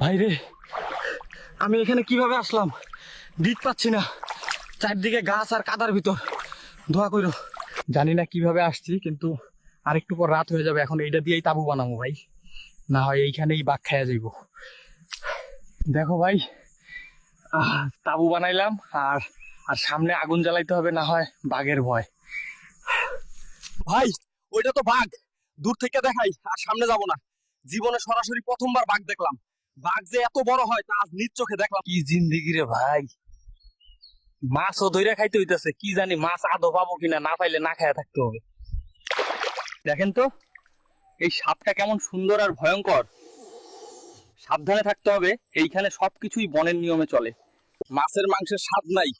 ভাইরে, আমি এখানে কীভাবে আসলাম? দিক পাচ্ছি না। চারদিকে গাছ আর কাদার ভিতর। দোয়া করো জানি না কীভাবে আসছি, কিন্তু আর একটু পর রাত হয়ে যাবে। এখন এইটা দিয়েই তাবু বানাবো ভাই। না হয় এইখানেই বাঘ খাইয়া যাইব। দেখো ভাই তাবু বানাইলাম আর আর সামনে আগুন জ্বালাইতে হবে, না হয় বাঘের ভয়। ভাই, ওইটা তো বাঘ। দূর থেকে দেখাই, আর সামনে যাব না। জীবনে সরাসরি প্রথমবার বাঘ দেখলাম। বাঘ যে এত বড় হয় তা আজ নিজ চোখে দেখলাম। কি জিন্দিগি রে ভাই। মাছও ধইরা খাইতে হইতাছে, কি জানি মাছ আদৌ পাবো কিনা, না পাইলে না খায়া থাকতে হবে। দেখেন তো, এই সাপটা কেমন সুন্দর আর ভয়ঙ্কর। সাবধানে থাকতে হবে, এইখানে সবকিছুই বনের নিয়মে চলে। মাছের মাংসের স্বাদ নাই,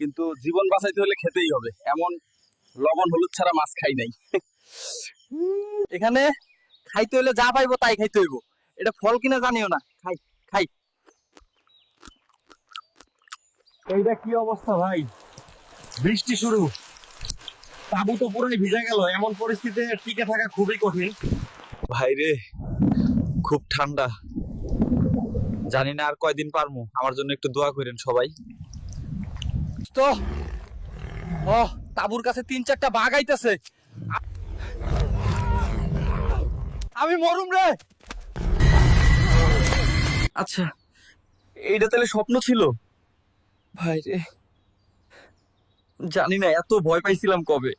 কিন্তু জীবন বাঁচাইতে হলে খেতেই হবে। এমন লবণ হলুদ ছাড়া মাছ খাই নাই। এখানে খাইতে হলে যা পাইবো তাই খাইতে হইব। এটা ফল কিনা জানিও না। খাই খাই। এইটা কি অবস্থা ভাই? বৃষ্টি শুরু। তাবু তো পুরোই ভিজে গেল। এমন পরিস্থিতিতে টিকে থাকা খুবই কঠিন। ভাই রে খুব ঠান্ডা। জানি না আর কয়দিন পারমু। আমার জন্য একটু দোয়া করেন সবাই। তো ও তাবুর কাছে তিন চারটা বাঘ আইতেছে। আমি মরুম রে। আচ্ছা। এইটা তাহলে স্বপ্ন ছিল? ভাই রে জানি না এত ভয় পাইছিলাম কবে।